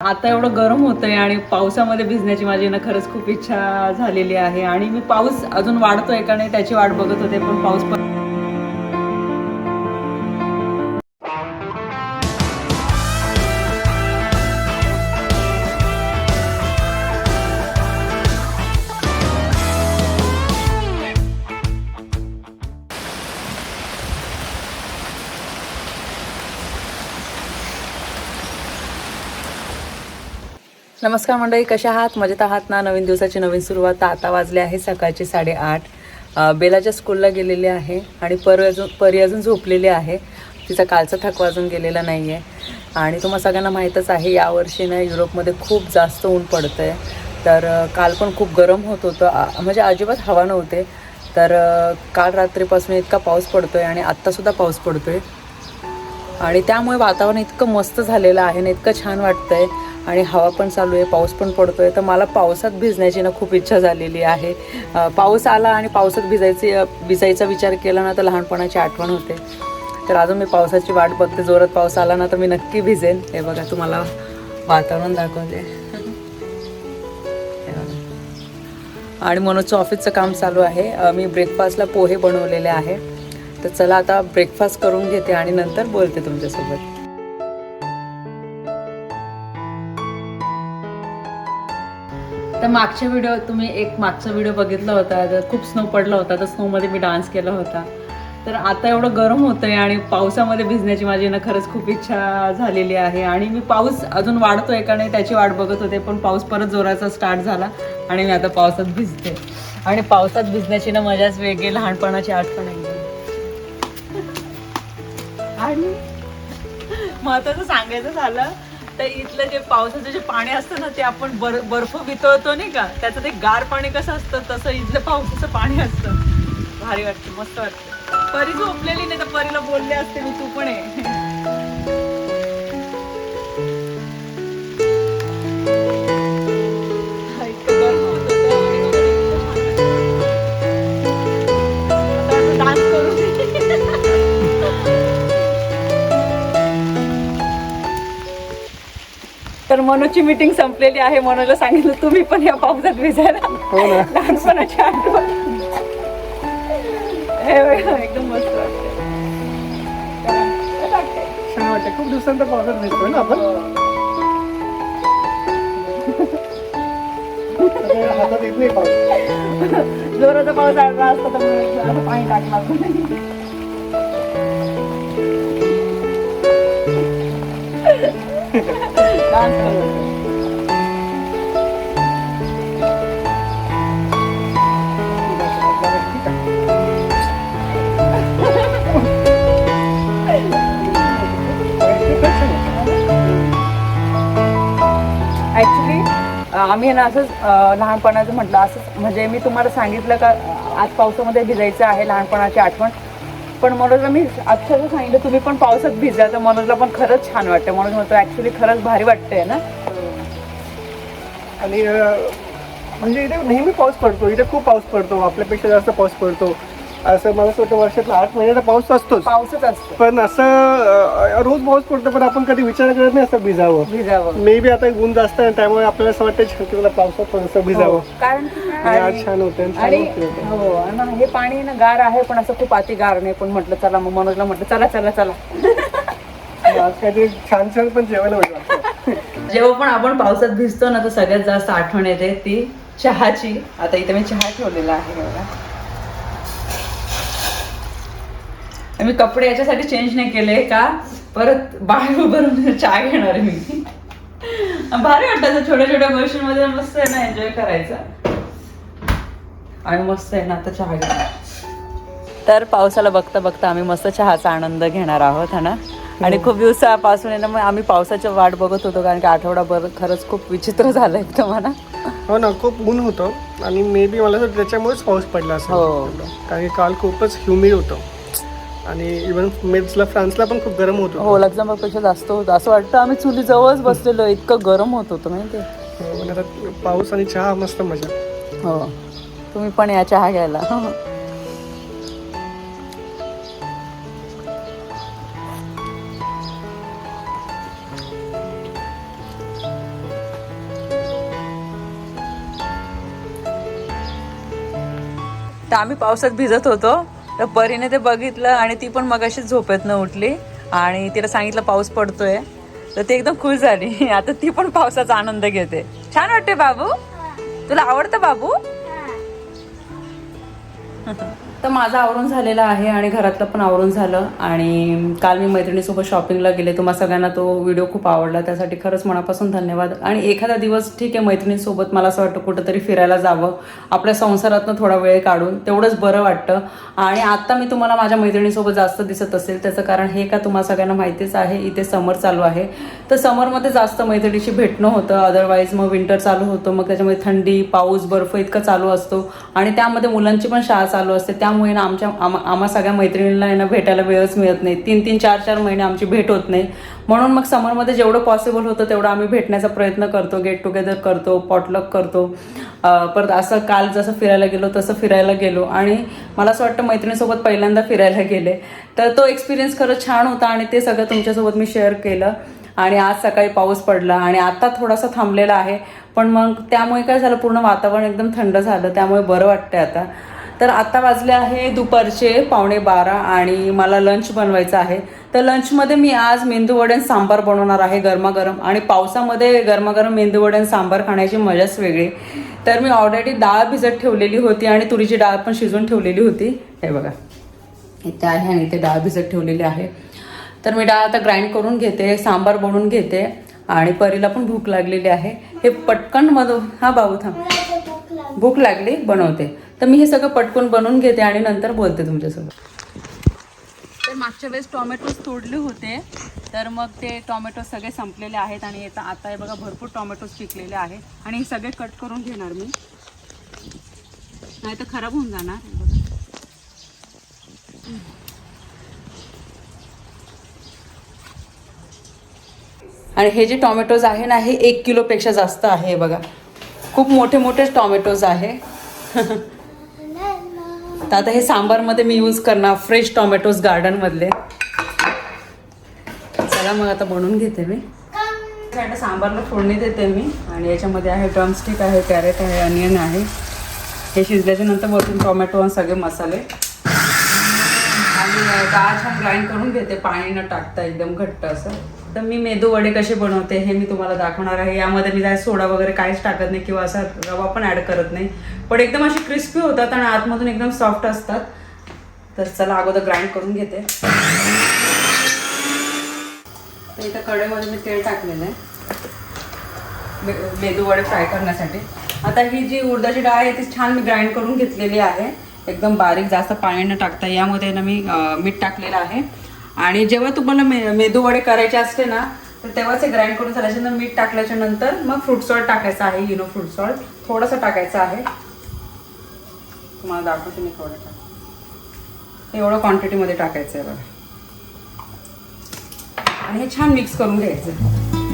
आता एवढं गरम होतंय आणि पावसामध्ये भिजण्याची माझी ना खरंच खूप इच्छा झालेली आहे. आणि मी पाऊस अजून वाढतोय का नाही त्याची वाट बघत होते पण पाऊस पण नमस्कार मंडळी कशा आहात? मजेत आहात ना? नवीन दिवसाची नवीन सुरुवात. आता वाजले आहे सकाळचे साडेआठ. बेलाच्या स्कूलला गेलेली आहे आणि पर अजून परी अजून झोपलेली आहे. तिचा कालचा थकवा अजून गेलेला नाही आहे आणि तुम्हाला सगळ्यांना माहीतच आहे यावर्षी ना युरोपमध्ये खूप जास्त ऊन पडतं आहे तर काल पण खूप गरम होत होतं. म्हणजे अजिबात हवा नव्हते. तर काल रात्रीपासून इतका पाऊस पडतो आहे आणि आत्तासुद्धा पाऊस पडतो आहे आणि त्यामुळे वातावरण इतकं मस्त झालेलं आहे ना इतकं छान वाटतं आहे आणि हवा पण चालू आहे पाऊस पण पडतो आहे तर मला पावसात भिजण्याची ना खूप इच्छा झालेली आहे. पाऊस आला आणि पावसात भिजायची भिजायचा विचार केला ना तर लहानपणाची आठवण होते. तर अजून मी पावसाची वाट बघते. जोरात पाऊस आला ना तर मी नक्की भिजेन. हे बघा तुम्हाला वातावरण दाखवते. आणि मनोजचं ऑफिसचं काम चालू आहे. मी ब्रेकफास्टला पोहे बनवलेले आहे. तर चला आता ब्रेकफास्ट करून घेते आणि नंतर बोलते तुमच्यासोबत. तर मागच्या व्हिडिओ तुम्ही एक मागचा व्हिडिओ बघितला होता तर खूप स्नो पडला होता तर स्नोमध्ये मी डान्स केला होता. तर आता एवढं गरम होतंय आणि पावसामध्ये भिजण्याची माझी ना खरंच खूप इच्छा झालेली आहे. आणि मी पाऊस अजून वाढतोय का नाही त्याची वाट बघत होते पण पाऊस परत जोराचा स्टार्ट झाला आणि मी आता पावसात भिजते. आणि पावसात भिजण्याची ना मजाच वेगळी लहानपणाची आठवण आहे. आणि महत्वाचं सांगायचं झालं तर इथलं जे पावसाचं जे पाणी असतं ना ते आपण बर बर्फ वितळतो नाही का? त्याचं ते गार पाणी कसं असतं तसं इथलं पावसाचं पाणी असतं. भारी वाटतं मस्त वाटतं. परी झोपलेली नाही तर परीला बोलले असते मी तू पण आहे तर मनोजची मीटिंग संपलेली आहे. मनोजला सांगितलं तुम्ही पण या पावसात भिजायला. हो लहानपणाची आठवण. हे एकदम मस्त वाटते खूप दिवसांतर पावसात भेटतोय ना आपण? पाऊस. जोराचा पाऊस आला असता तर पाणी टाकलं ॲक्च्युली करू आहे. आम्ही ना असंच लहानपणाचं म्हटलं असंच म्हणजे मी तुम्हाला सांगितलं का आज पावसामध्ये भिजायचं आहे लहानपणाची आठवण पण मनोजला मी अक्षरशः सांगितलं तुम्ही पण पावसात भिजा. तर मनोजला पण खरंच छान वाटतं मनोज म्हणतो ऍक्च्युली खरंच भारी वाटतंय ना? आणि अं, म्हणजे इथे नेहमी पाऊस पडतो. इथे खूप पाऊस पडतो. आपल्यापेक्षा जास्त पाऊस पडतो. असं मला असं वाटतं वर्षातला आठ महिन्याचा पाऊस असतोच. पाऊसच असतो. पण असं अं, रोज पाऊस पडतो पण आपण कधी विचार करत नाही असं भिजावं. भिजावं. मे बी आता ऊन जास्त आहे त्यामुळे आपल्याला असं वाटतं छान की मला पावसात थोडंसं भिजावं. हो, कारण आणि आज छान होतं आणि छान आणि होतं. हो आणि हे पाणी ना गार आहे पण असं खूप अति गार नाही. पण म्हटलं चला मग मनोजला म्हटलं चला चला चला. आज काहीतरी छान छान पण जेवायला जेव्हा पण आपण पावसात भिजतो ना तर सगळ्यात जास्त आठवण येते ती चहाची. आता इथे मी चहा ठेवलेला आहे बघा. मी कपडे याच्यासाठी चेंज नाही केले का? परत बाहेर उभं राहून चहा घेणार आहे मी. भारी वाटतं छोट्या छोट्या गोष्टींमध्ये मस्त आहे ना एन्जॉय करायचं. आणि मस्त आहे ना आता चहा घेणार. तर पावसाला बघता बघता आम्ही मस्त चहाचा आनंद घेणार आहोत है ना? आणि खूप दिवसापासून आहे ना मग आम्ही पावसाची वाट बघत होतो कारण की आठवडाभर खरंच खूप विचित्र झालंय तुम्हाला. हो ना खूप ऊन होतं. आणि मे बी मला त्याच्यामुळेच पाऊस पडला असेल. हो. कारण की काल खूपच ह्युमिड होतं. आणि इव्हन मेट्सला फ्रान्सला पण खूप गरम होतो हो लक्झमबर्गपेक्षा जास्त होतं. असं वाटतं आम्ही चुलीजवळच बसलेलो. इतकं गरम होत होतं माहिती ते हो, पाऊस आणि चहा मस्त मजा. हो. तुम्ही पण या चहा घ्यायला. तर आम्ही पावसात भिजत होतो. तर परीने ते बघितलं आणि ती पण मगाशीच झोपेतनं उठली आणि तिला सांगितलं पाऊस पडतोय. तर ती एकदम खुश झाली. आता ती पण पावसाचा आनंद घेते. छान वाटते बाबू? तुला आवडतं बाबू? तर माझं आवरून झालेलं आहे आणि घरातलं पण आवरून झालं. आणि काल मी मैत्रिणीसोबत शॉपिंगला गेले तुम्हाला सगळ्यांना तो व्हिडिओ खूप आवडला. त्यासाठी खरंच मनापासून धन्यवाद. आणि एखादा दिवस ठीक आहे मैत्रिणीसोबत मला असं वाटतं कुठंतरी फिरायला जावं. आपल्या संसारातनं थोडा वेळ काढून तेवढंच बरं वाटतं. आणि आत्ता मी तुम्हाला माझ्या मैत्रिणीसोबत जास्त दिसत असेल त्याचं कारण हे का तुम्हाला सगळ्यांना माहितीच आहे इथे समर चालू आहे. तर समरमध्ये जास्त मैत्रिणीशी भेटणं होतं. अदरवाईज मग विंटर चालू होतं. मग त्याच्यामध्ये थंडी पाऊस बर्फ इतका चालू असतो. आणि त्यामध्ये मुलांची पण शाळा चालू असते. त्या त्यामुळे ना आमच्या आम- आम्हा सगळ्या मैत्रिणींना ना भेटायला वेळच मिळत नाही. तीन तीन चार चार महिने आमची भेट होत नाही. म्हणून मग समरमध्ये जेवढं पॉसिबल होतं तेवढं आम्ही भेटण्याचा प्रयत्न करतो गेट टुगेदर करतो पॉटलक करतो. परत असं काल जसं फिरायला गेलो तसं फिरायला गेलो. आणि मला असं वाटतं मैत्रिणीसोबत पहिल्यांदा फिरायला गेले. तर तो एक्सपिरियन्स खरंच छान होता आणि ते सगळं तुमच्यासोबत मी शेअर केलं. आणि आज सकाळी पाऊस पडला आणि आता थोडासा थांबलेला आहे. पण मग त्यामुळे काय झालं पूर्ण वातावरण एकदम थंड झालं. त्यामुळे बरं वाटतंय आता. तर आता वाजले आहे दुपारचे पावणे बारा आणि मला लंच बनवायचं आहे. तर लंचमध्ये मी आज मेंदूवडण सांबार बनवणार आहे गरमागरम आणि पावसामध्ये गरमागरम मेंदूवडण सांबार खाण्याची मजाच वेगळी. तर मी ऑलरेडी डाळ भिजत ठेवलेली होती आणि तुरीची डाळ पण शिजवून ठेवलेली होती. हे बघा. इथे आहे आणि इथे डाळ भिजत ठेवलेली आहे. तर मी डाळ आता ग्राइंड करून घेते सांबार बनवून घेते आणि परीला पण भूक लागलेली आहे. हे पटकन मधून हा भाऊ थांब. भूक लागली बनवते. तर मी हे सगळं पटकन बनवून घेते आणि नंतर बोलते तुमच्यासोबत. तर मागच्या वेळेस टोमॅटोज तोडले होते तर मग ते टोमॅटो सगळे संपलेले आहेत आणि आता आता हे बघा भरपूर टोमॅटोज पिकलेले आहेत आणि हे सगळे कट करून घेणार मी. नाही तर खराब होऊन जाणार. आणि हे जे टोमॅटोज आहे ना हे एक किलोपेक्षा जास्त आहे बघा. खूप मोठे मोठे टोमॅटोज आहे. तर आता हे सांबारमध्ये मी यूज करणार फ्रेश टोमॅटोज गार्डनमधले चला मग आता बनवून घेते मी. आता सांबारला फोडणी देते मी आणि याच्यामध्ये आहे ड्रमस्टिक आहे कॅरेट आहे अनियन आहे. हे शिजल्याच्या नंतर वरून टोमॅटो आणि सगळे मसाले. डाळ छान ग्राइंड करून घेते पाणी न टाकता एकदम घट्ट असं. तर मी मेदू वडे कसे बनवते हे मी तुम्हाला दाखवणार आहे. यामध्ये मी काय सोडा वगैरे काहीच टाकत नाही किंवा असा रवा पण ॲड करत नाही. पण एकदम असे क्रिस्पी होतात आणि आतमधून एकदम सॉफ्ट असतात. तर चला अगोदर ग्राइंड करून घेते. तर इथं कडेमध्ये मी तेल टाकलेलं आहे. मेदू वडे फ्राय करण्यासाठी. आता ही जी उडदाची डाळ आहे ती छान मी ग्राइंड करून घेतलेली आहे. एकदम बारीक जास्त पाण्यानं टाकता यामध्ये ना मी मीठ टाकलेलं आहे. आणि जेव्हा तुम्हाला मे मेदू वडे करायचे असते ना तर तेव्हाच हे ग्राइंड करून झाल्याच्यानंतर मीठ टाकल्याच्या नंतर मग फ्रूट सॉल्ट टाकायचं आहे इनो फ्रूट सॉल्ट थोडंसं टाकायचं आहे. तुम्हाला दाखवते मी थोडं. टाक एवढं क्वांटिटीमध्ये टाकायचं आहे बघा. आणि हे छान मिक्स करून घ्यायचं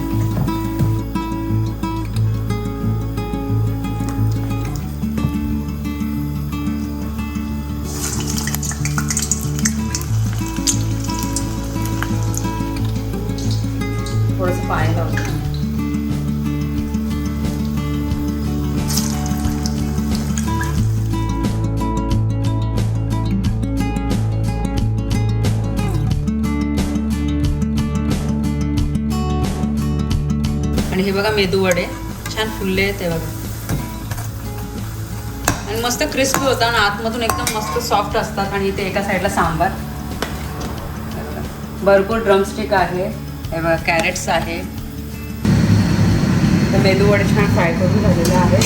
आणि हे बघा मेदू वडे. छान फुलले आहेत ते बघा. आणि मस्त क्रिस्पी होता आणि आतमधून एकदम मस्त सॉफ्ट असतात आणि इथे एका साईडला सांबार. भरपूर ड्रमस्टिक आहे. हे बघा कॅरेट्स आहे. तर मेंदू वडे छान फ्राय करून झालेले आहे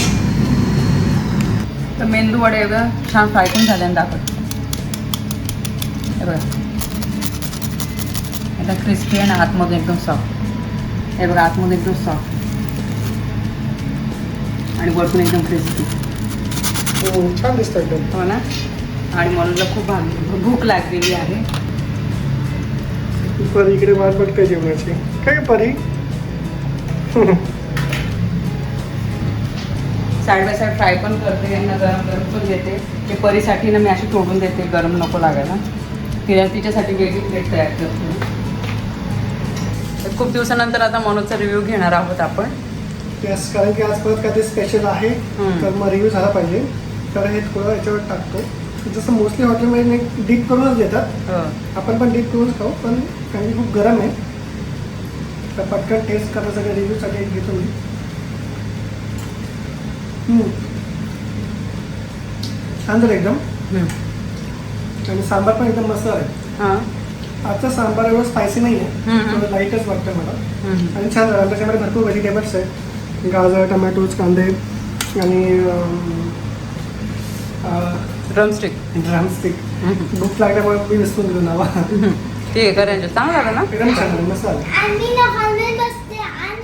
तर मेंदू वडे बघा छान फ्राय करून झाल्याने दाखवते हे बघा. एकदम क्रिस्पी आणि आतमधून एकदम सॉफ्ट हे बघा आतमध्ये एकदम सॉफ्ट आणि वरतून एकदम क्रिस्पी हो, छान दिसतं हो ना? आणि मला खूप भाग भूक लागलेली आहे. परी इकडे वाट बघते जेवणाची. काय परी? साईड बाय साईड फ्राय पण करते यांना गरम गरम पण देते. ते परीसाठी ना मी अशी तोडून देते गरम नको लागायला. तिला तिच्यासाठी वेगळी प्लेट तयार करते तर खूप दिवसानंतर आता मनोजचा रिव्ह्यू घेणार आहोत आपण. यस कारण की आज परत काहीतरी स्पेशल आहे. तर मग रिव्ह्यू झाला पाहिजे. तर हे थोडं याच्यावर टाकतो. जसं मोस्टली हॉटेलमध्ये डीप करूनच देतात. हो. आपण पण डीप करूनच खाऊ पण काही खूप गरम आहे. तर पटकन टेस्ट करण्यासाठी रिव्ह्यूसाठी घेतो मी. छान झालं एकदम. आणि सांबार पण एकदम मस्त आहे हा. आजचा सांबार एवढं स्पायसी नाही आहे. थोडं लाईटच वाटतं मला. आणि छान झालं. त्याच्यामध्ये भरपूर व्हेजिटेबल्स आहेत. गाजर टमॅटोज कांदे आणि ड्रमस्टिक ड्रमस्टिक. भूक लागल्यामुळे मी विसरून दिलो नावा. ठीक आहे करायचं चांगलं ना? एकदम छान मस्त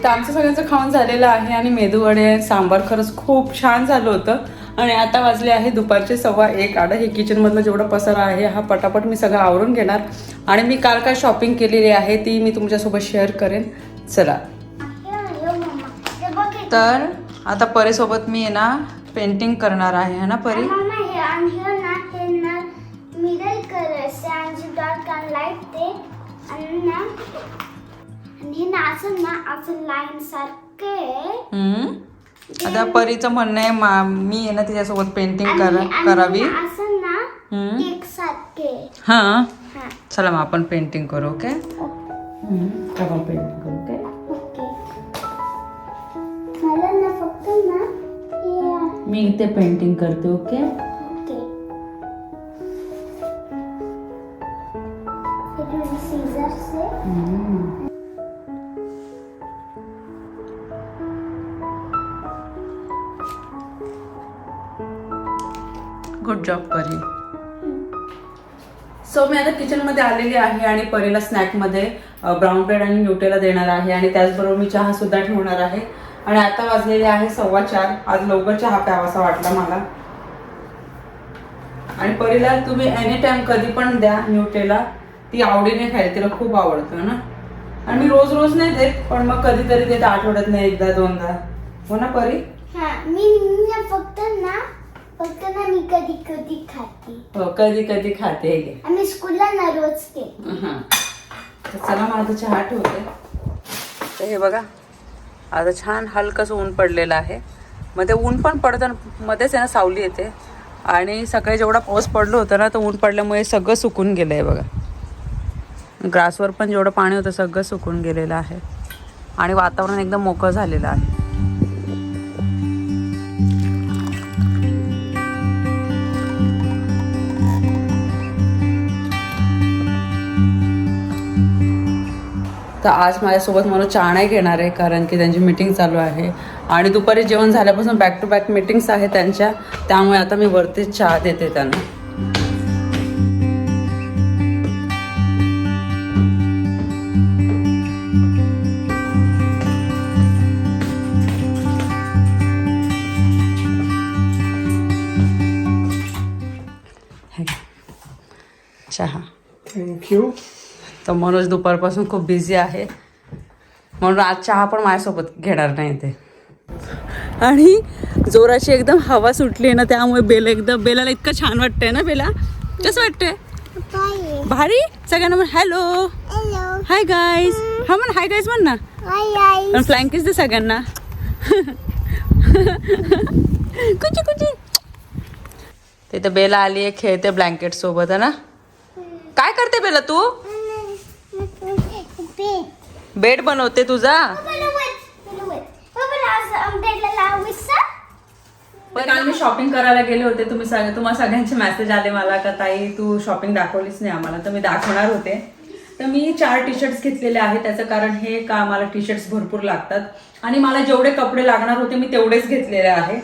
तर आमचं सगळ्यांचं खाऊन झालेलं आहे आणि मेदूवडे सांबार खरंच खूप छान झालं होतं. आणि आता वाजले आहे दुपारचे सव्वा एक. आडं हे किचनमधलं जेवढा पसारा आहे हा पटापट मी सगळं आवरून घेणार. आणि मी काल काय शॉपिंग केलेली आहे ती मी तुमच्यासोबत शेअर करेन. चला. तर आता परीसोबत मी आहे ना पेंटिंग करणार आहे. है ना परी? मिडल आणि डॉट लाइट ते. आणि ना आणि हे ना असं ना असं लाईन सारखे हम्म. आता परीचं म्हणणं आहे मा- मी आहे ना तिच्यासोबत पेंटिंग कर करावी. असं ना. केक सारखे हा? हा. चला मग आपण पेंटिंग करू ओके? आपण पेंटिंग करू ओके? मला ना फक्त ना मी इथे पेंटिंग करते okay? Good job Pari so मी आता किचनमध्ये आलेली आहे आणि परीला स्नॅकमध्ये ब्राऊन ब्रेड आणि न्यूटेला देणार आहे आणि त्याचबरोबर मी चहा सुद्धा ठेवणार आहे. आणि आता वाजलेले आहे सव्वा चार. आज लवकर चहा प्यावासा वाटला मला. आणि परीला तुम्ही एनी टाइम कधी पण द्या न्यूटेला ती आवडीने खाईल तिला खूप आवडतं ना? आणि मी रोज रोज नाही देत पण मग कधीतरी देत आठवड्यात नाही एकदा दोनदा. हो ना परी? हा मी फक्त ना फक्त ना मी कधी कधी खाते. हो कधी कधी खाते. हे घे. आम्ही स्कूलला ना रोज ते. हं. तर चला माझं चहा ठेवते. तर हे बघा आता छान हलकंसं ऊन पडलेलं आहे. मग ते ऊन पण पडतं आणि मध्येच आहे ना सावली येते. आणि सकाळी जेवढा पाऊस पडलं होतं ना तर ऊन पडल्यामुळे सगळं सुकून गेलं आहे बघा. ग्रासवर पण जेवढं पाणी होतं सगळं सुकून गेलेलं आहे. आणि वातावरण एकदम मोकळं झालेलं आहे. तर आज माझ्यासोबत मला चहा नाही घेणार आहे कारण की त्यांची मीटिंग चालू आहे. आणि दुपारी जेवण झाल्यापासून बॅक टू बॅक मीटिंग्स आहे त्यांच्या. त्यामुळे आता मी वरतीच चहा देते त्यांना. तर मनोज दुपारपासून खूप बिझी आहे. म्हणून आज चहा पण माझ्यासोबत घेणार नाही ते. आणि जोराची एकदम हवा सुटली आहे ना त्यामुळे बेला एकदम बेलाला इतकं छान वाटतंय ना बेला? कसं वाटतंय? भारी? सगळ्यांना म्हण हॅलो हॅलो हाय गाईज हा म्हण हाय गाईज म्हण ना. हाय हाय पण फ्लँकीच दे सगळ्यांना. कुची कुची तिथे बेला आली आहे खेळते ब्लँकेट सोबत है ना? काय करते बेला तू? बेड बनवते तुझा? काल मी शॉपिंग करायला गेले होते. तुम्ही सगळे तुम्हाला सगळ्यांचे मेसेज आले मला का ताई तू शॉपिंग दाखवलीच नाही आम्हाला. तर मी दाखवणार होते. तर मी चार टी शर्ट्स घेतलेले आहेत. त्याचं कारण हे का मला टी शर्ट्स भरपूर लागतात. आणि मला जेवढे कपडे लागणार होते मी तेवढेच घेतलेले आहे.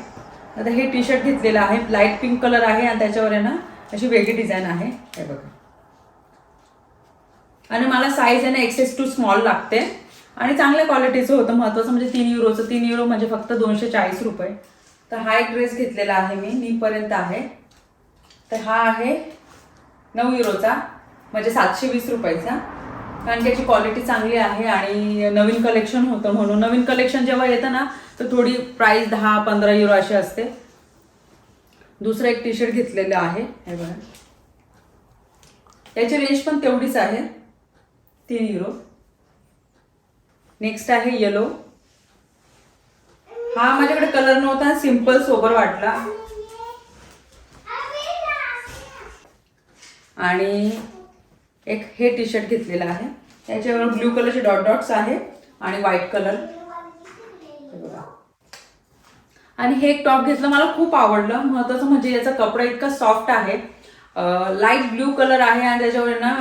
आता हे टी शर्ट घेतलेलं आहे. लाइट पिंक कलर आहे आणि त्याच्यावर आहे ना अशी वेगळी डिझाईन आहे. हे बघा. आणि मला साईज आहे ना एक्सेस टू स्मॉल लागते. आणि चांगल्या क्वालिटीचं होतं महत्वाचं म्हणजे तीन युरोचं तीन युरो म्हणजे फक्त दोनशे चाळीस रुपये. तर हा एक ड्रेस घेतलेला आहे मी नीपर्यंत आहे. तर हा आहे नऊ युरोचा म्हणजे सातशे वीस रुपयाचा. कारण त्याची क्वालिटी चांगली आहे आणि नवीन कलेक्शन होतं म्हणून. नवीन कलेक्शन जेव्हा येतं ना तर थोडी प्राईस दहा पंधरा युरो अशी असते. दुसरं एक टी शर्ट घेतलेलं आहे हे बघा. त्याची रेंज पण तेवढीच आहे. तीन युरो नेक्स्ट आहे येलो हा माझ्याकडे कलर नव्हता सिंपल सोबर वाटला. आणि एक हे टी शर्ट घेतलेलं आहे. त्याच्यावर ब्ल्यू कलरचे डॉट डॉट्स आहे आणि व्हाईट कलर आणि हे एक टॉप घेतलं मला खूप आवडलं. महत्वाचं म्हणजे याचा कपडा इतका सॉफ्ट आहे. लाइट ब्ल्यू कलर आहे आणि त्याच्यावर ना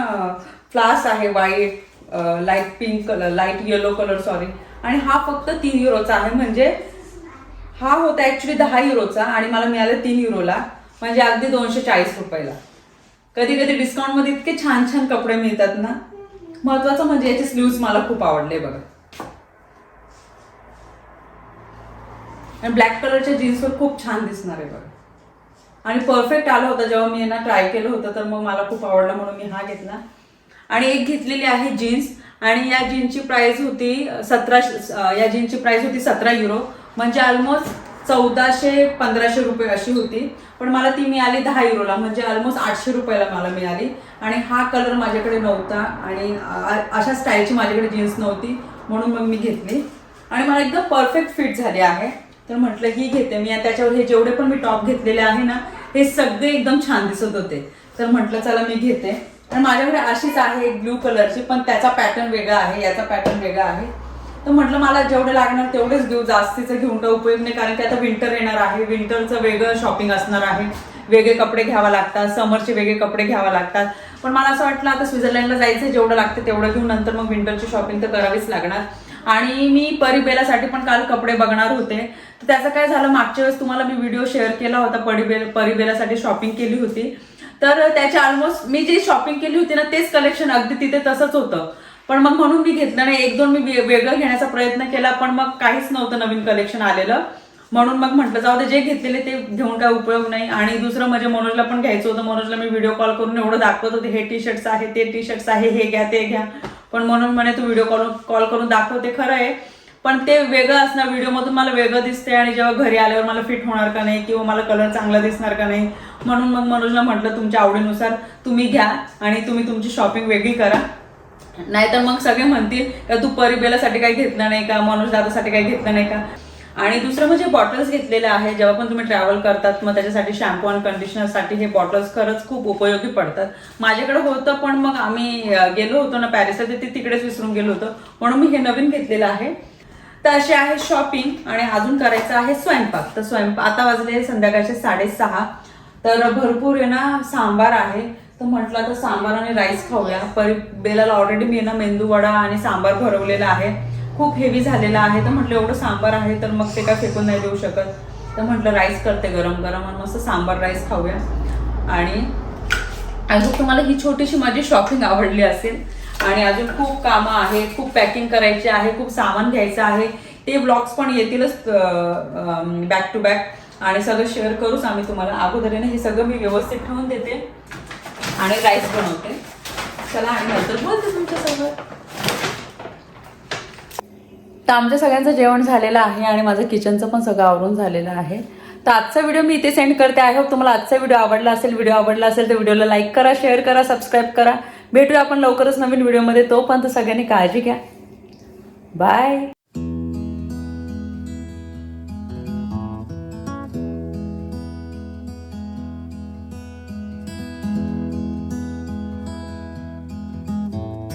फ्लास आहे white light pink colour light yellow colour sorry आणि हा फक्त तीन युरोचा आहे म्हणजे हा होता ॲक्च्युली दहा युरोचा आणि मला मिळालं तीन युरोला म्हणजे अगदी दोनशे चाळीस रुपयाला. कधी कधी डिस्काउंटमध्ये इतके छान छान कपडे मिळतात ना महत्वाचं म्हणजे याचे स्लीव्ज मला खूप आवडले बघा. आणि ब्लॅक कलरच्या जीन्सवर खूप छान दिसणार आहे बघा. आणि परफेक्ट आलं होतं जेव्हा मी यांना ट्राय केलं होतं तर मग मला खूप आवडला म्हणून मी हा घेतला. आणि एक घेतलेली आहे जीन्स. आणि या जीन्सची प्राइस होती सतरा या जीन्सची प्राइस होती सतरा युरो म्हणजे ऑलमोस्ट चौदाशे पंधराशे रुपये अशी होती. पण मला ती मिळाली दहा युरोला म्हणजे ऑलमोस्ट आठशे रुपयाला मला मिळाली. आणि हा कलर माझ्याकडे नव्हता. आणि अशा स्टाईलची माझ्याकडे जीन्स नव्हती. म्हणून मग मी घेतली. आणि मला एकदम परफेक्ट फिट झाली आहे. तर म्हटलं ही घेते. मी त्याच्यावर हे जेवढे पण मी टॉप घेतलेले आहे ना हे सगळे एकदम छान दिसत होते. तर म्हटलं चला मी घेते. आणि माझ्याकडे अशीच आहे एक ब्लू कलरची पण त्याचा पॅटर्न वेगळा आहे याचा पॅटर्न वेगळा आहे. तर म्हटलं मला जेवढे लागणार तेवढेच घेऊ जास्तीचं घेऊन काय उपयोग नाही कारण की आता विंटर येणार आहे. विंटरचं वेगळं शॉपिंग असणार आहे. वेगळे कपडे घ्यावा लागतात समरचे वेगळे कपडे घ्यावा लागतात. पण मला असं वाटलं आता स्वित्झर्लंडला जायचं जेवढं लागतं तेवढं घेऊन नंतर मग विंटरची शॉपिंग तर करावीच लागणार. आणि मी परिबेलासाठी पण काल कपडे बघणार होते. तर त्याचं काय झालं मागच्या वेळेस तुम्हाला मी व्हिडिओ शेअर केला होता परिबेल परिबेलासाठी शॉपिंग केली होती. तर त्याच्या ऑलमोस्ट मी जी शॉपिंग केली होती ना तेच कलेक्शन अगदी तिथे तसंच होतं. पण मग म्हणून मी घेतलं नाही. एक दोन मी वेगळं घेण्याचा प्रयत्न केला पण मग काहीच नव्हतं नवीन कलेक्शन आलेलं. म्हणून मग म्हटलं जाऊ दे जे घेतलेले ते घेऊन काय उपयोग नाही. आणि दुसरं म्हणजे मनोजला पण घ्यायचं होतं. मनोजला मी व्हिडिओ कॉल करून एवढं दाखवत होते हे टी शर्ट्स आहे ते टी शर्ट्स आहे हे घ्या ते घ्या. पण म्हणून म्हणे तू व्हिडिओ कॉल कॉल करून दाखवते. खरं आहे. पण ते वेगळं असणार व्हिडिओमधून मला वेगळं दिसते आणि जेव्हा घरी आल्यावर मला फिट होणार का नाही किंवा मला कलर चांगला दिसणार का नाही म्हणून मग मनोजला म्हटलं तुमच्या आवडीनुसार तुम्ही घ्या आणि तुम्ही तुमची शॉपिंग वेगळी करा. नाहीतर मग सगळे म्हणतील का तू परिबेलासाठी काही घेतलं नाही का? मनोज दादासाठी काही घेतलं नाही का? आणि दुसरं म्हणजे बॉटल्स घेतलेले आहे जेव्हा पण तुम्ही ट्रॅव्हल करतात मग त्याच्यासाठी शॅम्पू आणि कंडिशनरसाठी हे बॉटल्स खरंच खूप उपयोगी पडतात. माझ्याकडे होतं पण मग आम्ही गेलो होतो ना पॅरिसला ते तिकडेच विसरून गेलो होतो. म्हणून मी हे नवीन घेतलेलं आहे. तर असे आहे शॉपिंग आणि अजून करायचं आहे स्वयंपाक. तर स्वयंपाक आता वाजले संध्याकाळचे साडेसहा. तर भरपूर आहे ना सांबार आहे. तर म्हटलं तर सांबार आणि राईस खाऊया. परी बेलाला ऑलरेडी मी ना मेंदू वडा आणि सांबार भरवलेला आहे. खूप हेवी झालेला आहे. तर म्हटलं एवढं सांबार आहे तर मग ते काय फेकून नाही देऊ शकत. तर म्हटलं राईस करते गरम गरम आणि मस्त सांबार राईस खाऊया. आणि आय होप तुम्हाला ही छोटीशी माझी शॉपिंग आवडली असेल. आणि अजून खूप कामं आहे खूप पॅकिंग करायची आहे खूप सामान घ्यायचं आहे. ते ब्लॉग्स पण येतीलच बॅक टू बॅक आणि सगळं शेअर करूच आम्ही तुम्हाला अगोदरीने. हे सगळं मी व्यवस्थित ठेवून देते. आणि राईस बनवते. चला आणि नंतर बोलते तुमच्यासोबत तर आमच्या सगळ्यांचं जेवण झालेलं आहे आणि माझं किचनचं पण सगळं आवरून झालेलं आहे. तर आजचा व्हिडिओ मी इथे सेंड करते. आय होप तुम्हाला आजचा व्हिडिओ आवडला असेल व्हिडिओ आवडला असेल तर व्हिडिओला लाईक करा शेअर करा सबस्क्राईब करा. भेटूया आपण लवकरच नवीन व्हिडिओमध्ये. तोपर्यंत सगळ्यांनी काळजी घ्या. बाय